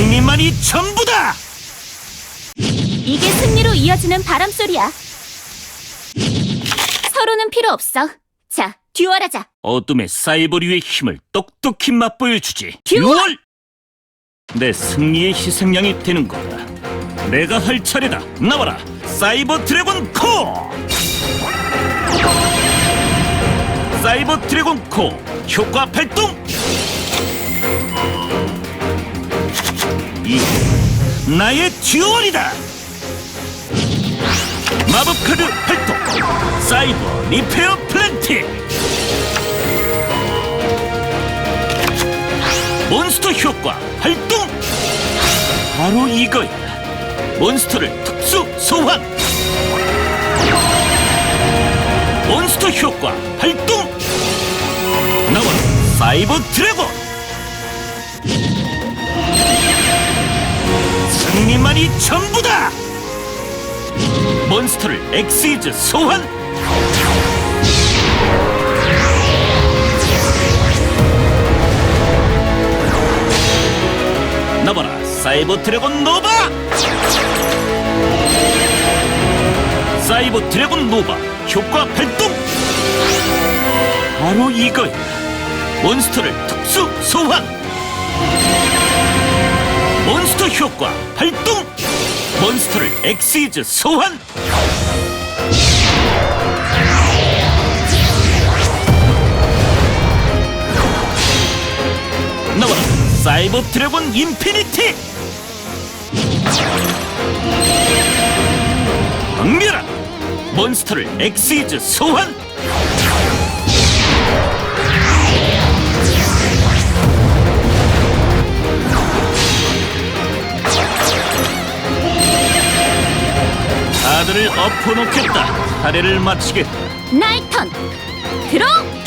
승리만이 전부다! 이게 승리로 이어지는 바람소리야. 서로는 필요 없어. 자, 듀얼하자. 어둠의 사이버류의 힘을 똑똑히 맛보여 주지. 듀얼! 내 승리의 희생양이 되는 거다. 내가 할 차례다. 나와라. 사이버 드래곤 코! 사이버 드래곤 코 효과 발동! 이 나의 듀얼이다. 마법 카드 발동. 사이버 리페어 플랜티. 몬스터 효과 발동! 바로 이거야. 몬스터를 특수 소환! 몬스터 효과 발동! 나와 사이버 드래곤! 승리만이 전부다! 몬스터를 엑시즈 소환! 나봐라 사이버 드래곤 노바 사이버 드래곤 노바 효과 발동 바로 이거야 몬스터를 특수 소환 몬스터 효과 발동! 몬스터를 엑시즈 소환! 나와라 사이버 드래곤 인피니티! 강렬한 몬스터를 엑시즈 소환 아들을 엎어놓겠다 차례를 마치겠다 나의 턴. 들어!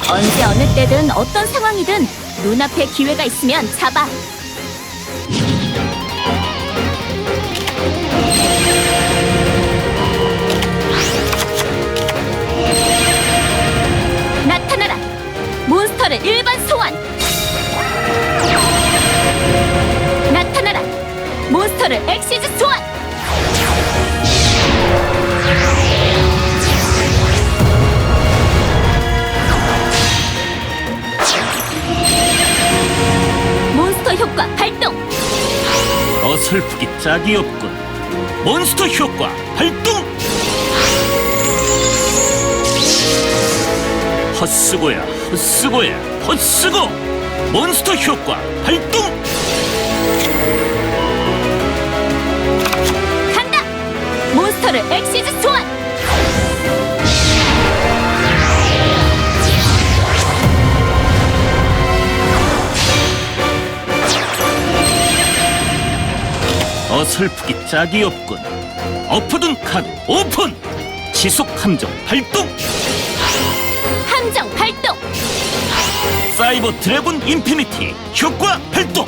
언제 어느 때든 어떤 상황이든 눈앞에 기회가 있으면 잡아. 짝이 없군. 몬스터 효과 발동! 헛쓰고야 헛쓰고야 헛쓰고! 몬스터 효과 발동! 간다. 몬스터를 엑시즈 어설프기 짝이 없군 엎어둔 카드 오픈 지속 함정 발동 함정 발동. 사이버 드래곤 인피니티 효과 발동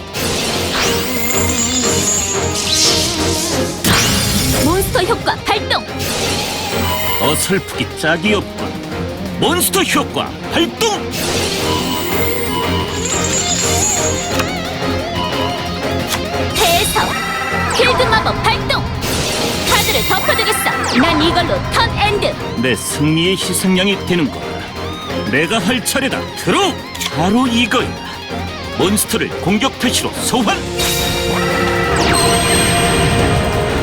몬스터 효과 발동. 어설프기 짝이 없군 몬스터 효과 발동 대성. 필드 마법 발동. 카드를 덮어두겠어. 난 이걸로 턴 엔드. 내 승리의 희생양이 되는 거다. 내가 할 차례다. 들어! 바로 이거야. 몬스터를 공격 표시로 소환!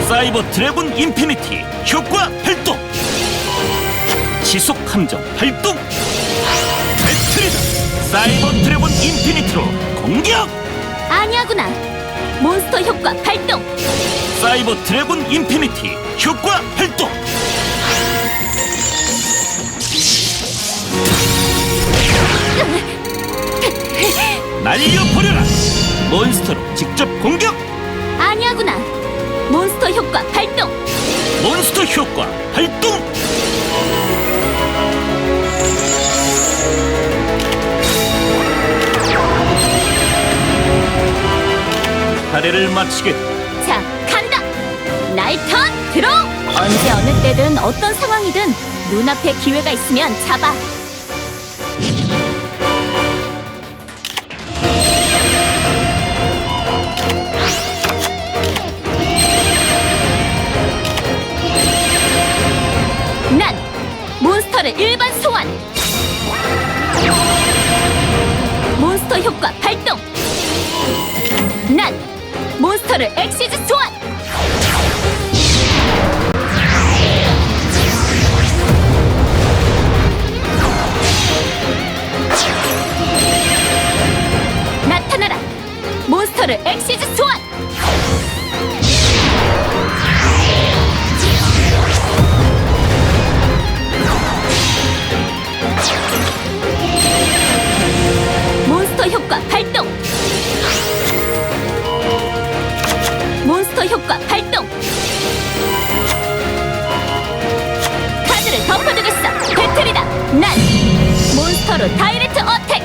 사이버 드래곤 인피니티 효과 발동! 지속 함정 발동! 배틀이다! 사이버 드래곤 인피니티로 공격! 아니야구나. 몬스터 효과 발동. 사이버 드래곤 인피니티 효과 발동! 날려버려라! 몬스터로 직접 공격! 아니야구나. 몬스터 효과 발동. 몬스터 효과 발동! 사례를 마치겠다. 자, 간다! 날턴 들어! 언제 어느 때든 어떤 상황이든 눈앞에 기회가 있으면 잡아. 난 몬스터를 일반 소환! 몬스터 효과 발동! 난 엑시즈 소환! 나타나라! 몬스터를 엑시즈 소환! 효과 발동! 몬스터 효과 발동! 카드를 덮어두겠어! 배틀이다! 난 몬스터로 다이렉트 어택!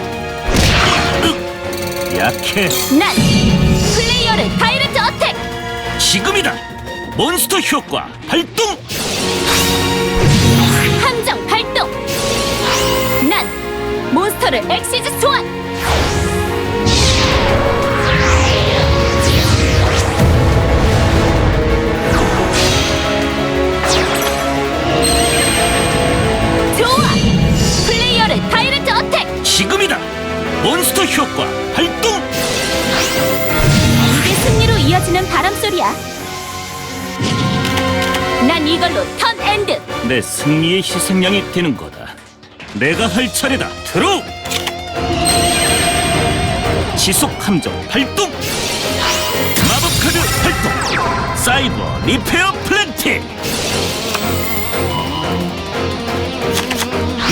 약해. 난 플레이어를 다이렉트 어택! 지금이다. 몬스터 효과 발동. 함정 발동! 난 몬스터를 엑시즈 소환! 이걸로 턴 엔드! 내 승리의 희생양이 되는 거다. 내가 할 차례다. 들어. 지속 함정 발동. 마법 카드 발동. 사이버 리페어 플랜팅.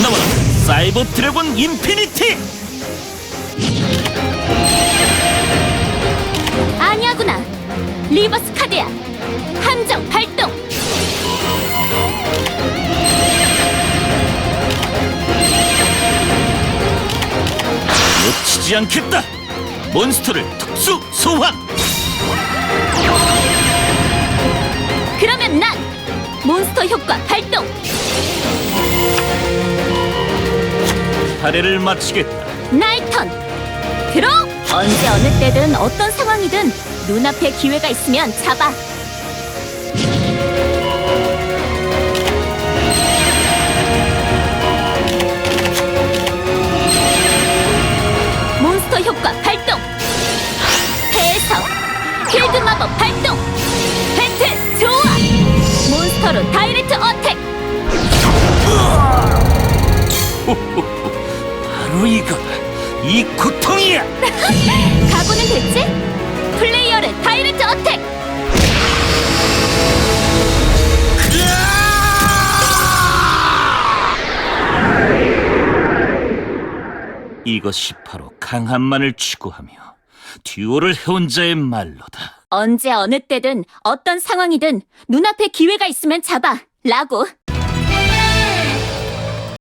나와라. 사이버 드래곤 인피니티. 아니야구나. 리버스 카드야. 놓치지 않겠다. 몬스터를 특수 소환. 그러면 난 몬스터 효과 발동. 사례를 마치겠다. 나의 턴. 들어. 언제 어느 때든 어떤 상황이든 눈앞에 기회가 있으면 잡아. 바로 이거. 이 고통이야. 각오는 됐지? 플레이어를 다이렉트 어택. 이것이 바로 강한만을 추구하며 듀오를 해온 자의 말로다. 언제 어느 때든 어떤 상황이든 눈앞에 기회가 있으면 잡아. 라고.